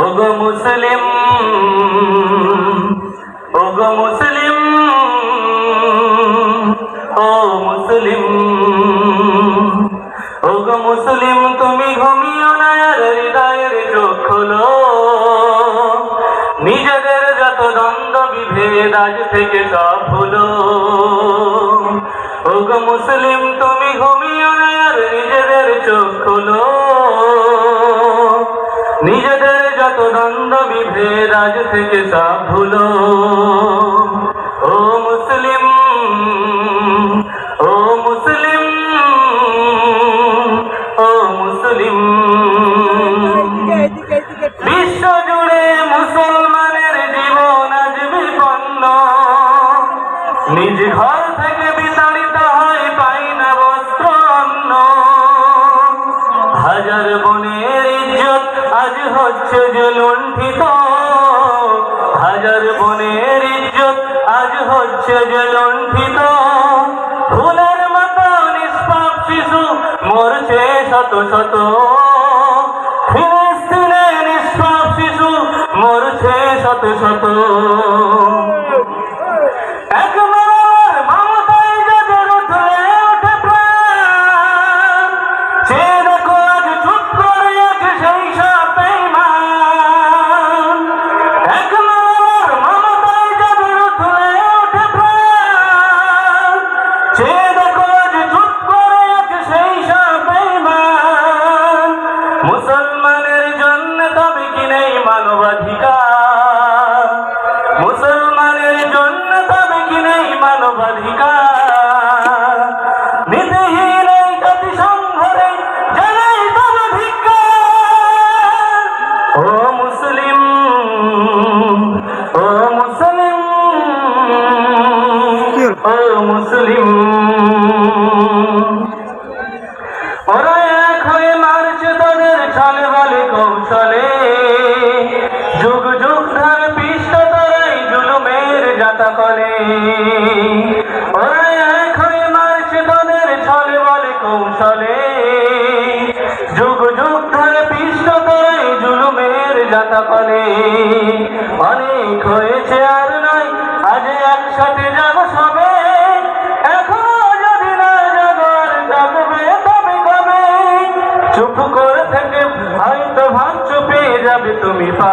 ওগো মুসলিম ওগো মুসলিম, ও মুসলিম, ওগো মুসলিম, তুমি ঘুমিও না হৃদয়ের চোখ খোলো। নিজেদের যত দ্বন্দ্ব, বিভেদ আজ থেকে সব হলো ওগো মুসলিম, তুমি ঘুমিও না নিজেদের চোখ খোলো। নিজেদের যত দ্বন্দ্ব বিভেদ আজ থেকে সব ভুলো ও মুসলিম ও মুসলিম ও মুসলিম। বিশ্ব জুড়ে মুসলমানের জীবন আজ বিপন্ন। নিজ ঘর থেকে বিতাড়িত হয় পাই না বস্ত্র অন্ন। হাজার বনের আজ হচ্ছে যে লুণ্ঠিত হাজার বনের ইজ্জত আজ হচ্ছে যে লুণ্ঠিত ফুলের মতো নিষ্পাপ শিশু মরছে শত শত। মুসলিম। ওরা এক হয়ে মারছে তাদের ছলে বলে কৌশলে। যুগ যুগ ধরে পিষ্ট তারাই জুলুমের যাতা করে ওরা এক হয়ে মারছে তাদের ছলে বলে কৌশলে। যুগ যুগ ধরে পিষ্ট তারাই জুলুমের যাতা করে অনেক হয়েছে চুপ করে থেকে হয়তো ভাঙ চুপে যাবে তুমি পা